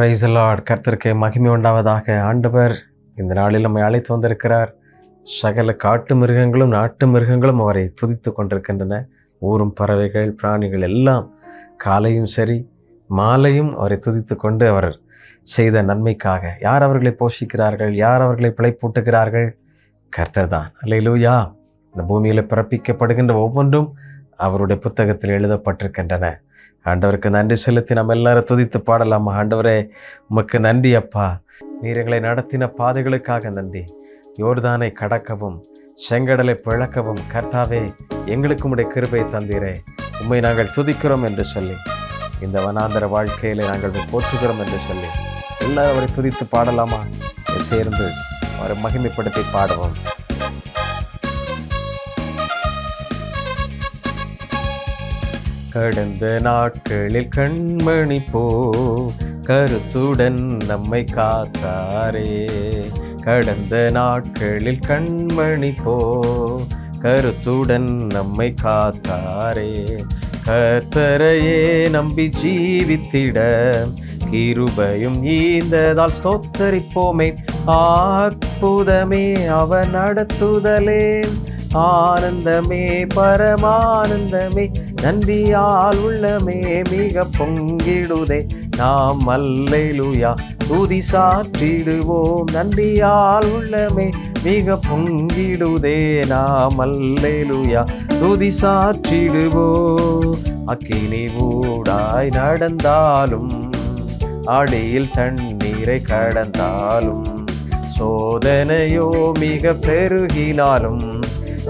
Price Lord கர்த்தருக்கு மகிமை உண்டாவதாக. ஆண்டவர் இந்த நாளில் நம்மை அழைத்து வந்திருக்கிறார். சகல காட்டு மிருகங்களும் நாட்டு மிருகங்களும் அவரை துதித்து கொண்டிருக்கின்றன. ஊரும் பறவைகள் பிராணிகள் எல்லாம் காலையும் சரி மாலையும் அவரை துதித்து கொண்டு அவர் செய்த நன்மைக்காக. யார் அவர்களை போஷிக்கிறார்கள்? யார் அவர்களை பிழைப்பூட்டுகிறார்கள்? கர்த்தர் தான் அல்லையிலூயா இந்த பூமியில் பிறப்பிக்கப்படுகின்ற ஒவ்வொன்றும் அவருடைய புத்தகத்தில் எழுதப்பட்டிருக்கின்றன. ஆண்டவருக்கு நன்றி செலுத்தி நம்ம எல்லாரும் துதித்து பாடலாமா? ஆண்டவரே உமக்கு நன்றி அப்பா. நீர் எங்களை நடத்தின பாதைகளுக்காக நன்றி. யோர்தானை கடக்கவும் செங்கடலை பிழக்கவும் கர்த்தாவே எங்களுக்கு உடைய கிருபை தந்தீரே. உம்மை நாங்கள் துதிக்கிறோம் என்று சொல்லி இந்த வனாந்தர வாழ்க்கையில நாங்கள் போற்றுகிறோம் என்று சொல்லி எல்லாரும் அவரை துதித்து பாடலாமா? சேர்ந்து அவரை மகிமைப்படுத்தி பாடுவோம். கடந்த நாட்களில் கண்மணி போ கருத்துடன் நம்மை காத்தாரே. கடந்த நாட்களில் கண்மணி போ கருத்துடன் நம்மை காத்தாரே. கத்தரையே நம்பி ஜீவித்திட கிருபையும் ஈந்ததால் ஸ்தோத்தரிப்போமே. அற்புதமே அவன் நடத்துதலே. ஆனந்தமே பரமானந்தமே நன்றியால் உள்ளமே மிக பொங்கிடுதே. நாம் அல்லேலூயா துதி சாற்றிடுவோம். நன்றியால் உள்ளமே மிக பொங்கிடுதே. நாம் அல்லேலூயா துதி சாற்றிடுவோம். அக்கினி ஊடாய் நடந்தாலும் அடியில் தண்ணீரை கடந்தாலும் சோதனையோ மிக பெருகினாலும்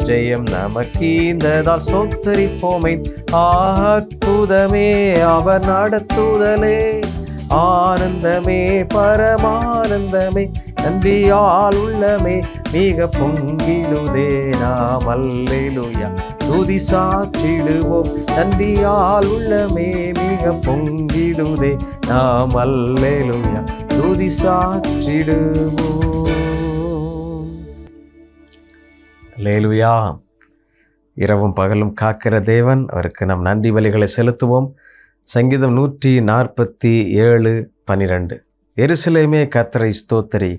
ஜெயம் நமக்கீந்ததால் சொத்தரிப்போமை. ஆகுதமே அவர் நடத்துதலே. ஆனந்தமே பரமானந்தமே. நன்றியால் உள்ளமே. மிக பொங்கிடுதே நாம். அல்லேலூயா. துதி சாற்றிடுவோம். நன்றியால் உள்ளமே. மிக பொங்கிடுதே நாம். அல்லேலூயா. துதி சாற்றிடுவோம். லேலுயா இரவும் பகலும் காக்கிற தேவன் அவருக்கு நம் நன்றி வழிகளை செலுத்துவோம். சங்கீதம் நூற்றி நாற்பத்தி ஏழு பனிரெண்டு. எருசலேமே கத்தரை ஸ்தோத்தரி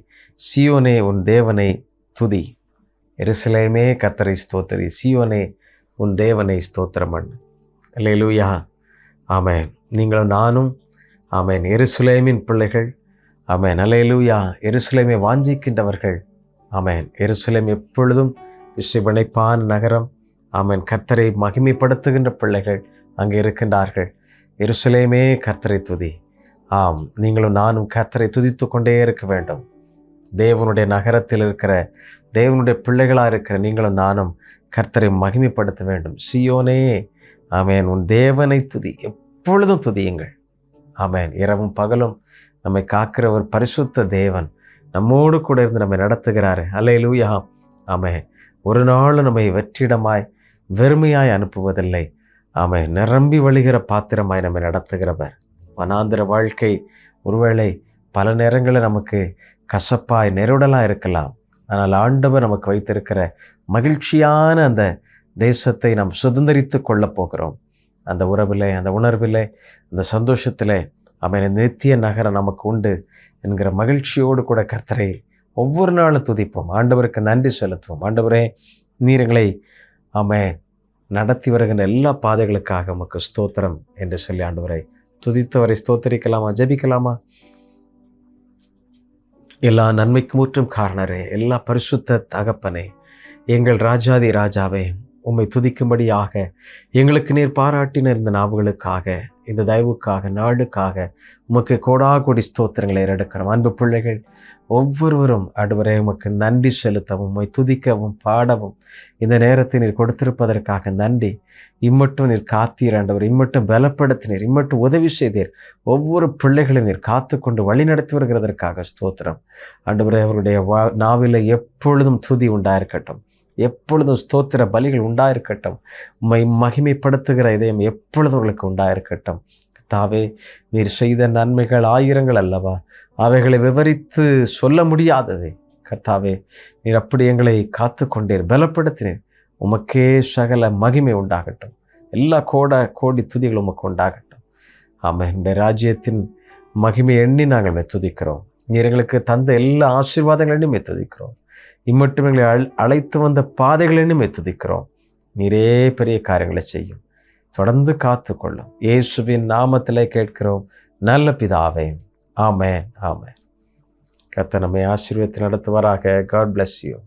சியோனே உன் தேவனை துதி. எருசலேமே கத்தரை ஸ்தோத்தரி சியோனே உன் தேவனை ஸ்தோத்திரம் பண்ணு லேலுயா ஆமேன். நீங்களும் நானும் ஆமேன். எருசுலேமின் பிள்ளைகள் ஆமேன். அலேலுயா எருசுலேமை வாஞ்சிக்கின்றவர்கள் ஆமேன். எருசுலேம் எப்பொழுதும் இசைவனைப்பான் நகரம். ஆமேன். கர்த்தரை மகிமைப்படுத்துகின்ற பிள்ளைகள் அங்கே இருக்கின்றார்கள். எருசலேமே கர்த்தரை துதி. ஆம் நீங்களும் நானும் கர்த்தரை துதித்து கொண்டே இருக்க வேண்டும். தேவனுடைய நகரத்தில் இருக்கிற தேவனுடைய பிள்ளைகளாக இருக்கிற நீங்களும் நானும் கர்த்தரை மகிமைப்படுத்த வேண்டும். சியோனே ஆமேன். உன் தேவனை துதி. எப்பொழுதும் துதியுங்கள். ஆமேன். இரவும் பகலும் நம்மை காக்கிற ஒரு பரிசுத்த தேவன். நம்மோடு கூட இருந்து நம்மை நடத்துகிறாரு. அல்லையிலூயா லூயா ஆமே ஒரு நாள் நம்மை வெற்றிடமாய் வெறுமையாய் அனுப்புவதில்லை. ஆமை நிரம்பி வழிகிற பாத்திரமாய் நம்மை நடத்துகிறவர். வனாந்திர வாழ்க்கை ஒருவேளை பல நேரங்களில் நமக்கு கசப்பாய் நெருடலாக இருக்கலாம். ஆனால் ஆண்டவர் நமக்கு வைத்திருக்கிற மகிழ்ச்சியான அந்த தேசத்தை நாம் சுதந்திரித்து கொள்ளப் போகிறோம். அந்த உறவிலே அந்த உணர்விலே அந்த சந்தோஷத்திலே அவன் நித்திய நகரம் நமக்கு உண்டு என்கிற மகிழ்ச்சியோடு கூட கர்த்தரை ஒவ்வொரு நாளும் துதிப்போம். ஆண்டவருக்கு நன்றி செலுத்துவோம். ஆண்டவரே நீரங்களை ஆமே நடத்தி வருகின்ற எல்லா பாதைகளுக்காக உமக்கு ஸ்தோத்திரம் என்று சொல்லி ஆண்டவரை துதித்தவரை ஸ்தோத்தரிக்கலாமா ஜெபிக்கலாமா? எல்லா நன்மைக்கு முற்றும் காரணரே எல்லா பரிசுத்த தகப்பனே எங்கள் ராஜாதி ராஜாவே உம்மை துதிக்கும்படியாக எங்களுக்கு நீர் பாராட்டின இந்த நாவுகளுக்காக இந்த தயவுக்காக நாளுக்காக உமக்கு கோடா கோடி ஸ்தோத்திரங்களை எடுக்கிறோம். அன்பு பிள்ளைகள் ஒவ்வொருவரும் அடுவரை உமக்கு நன்றி செலுத்தவும் உம்மை துதிக்கவும் பாடவும். இந்த நேரத்தை நீர் கொடுத்திருப்பதற்காக நன்றி. இம்மட்டும் நீர் காத்தீர் ஆண்டவர் இம்மட்டும் பலப்படுத்தினீர் இம்மட்டும் உதவி செய்தீர். ஒவ்வொரு பிள்ளைகளையும் நீர் காத்து கொண்டு வழி நடத்தி வருகிறதற்காக ஸ்தோத்திரம். ஆண்டவரே அவருடைய வா நாவில் எப்பொழுதும் துதி உண்டாயிருக்கட்டும். எப்பொழுதும் ஸ்தோத்திர பலிகள் உண்டாயிருக்கட்டும். உம்மை மகிமைப்படுத்துகிற இதயம் எப்பொழுதும் உங்களுக்கு உண்டாயிருக்கட்டும். தாவே நீர் செய்த நன்மைகள் ஆயிரங்கள் அல்லவா? அவைகளை விவரித்து சொல்ல முடியாதது. கர்த்தாவே நீர் அப்படி எங்களை காத்து கொண்டீர் பலப்படுத்தினீர். உமக்கே சகல மகிமை உண்டாகட்டும். எல்லா கோட கோடி துதிகள் உமக்கு உண்டாகட்டும். ஆமாம் எங்களுடைய ராஜ்யத்தின் மகிமை எண்ணி நாங்கள் மெத்துதிக்கிறோம் நீர் எங்களுக்கு தந்த எல்லா ஆசீர்வாதங்களையும் மெத்துதிக்கிறோம் இம்மட்டும் எங்களை அழைத்து வந்த பாதைகளையும் துதிக்கிறோம். நிறைய பெரிய காரியங்களை செய்யும். தொடர்ந்து காத்துக்கொள்ளும் இயேசுவின் நாமத்திலே கேட்கிறோம். நல்ல பிதாவே. ஆமேன் ஆமேன். கத்த நம்மை ஆசீர்வத்தில் நடத்துவாராக. God bless you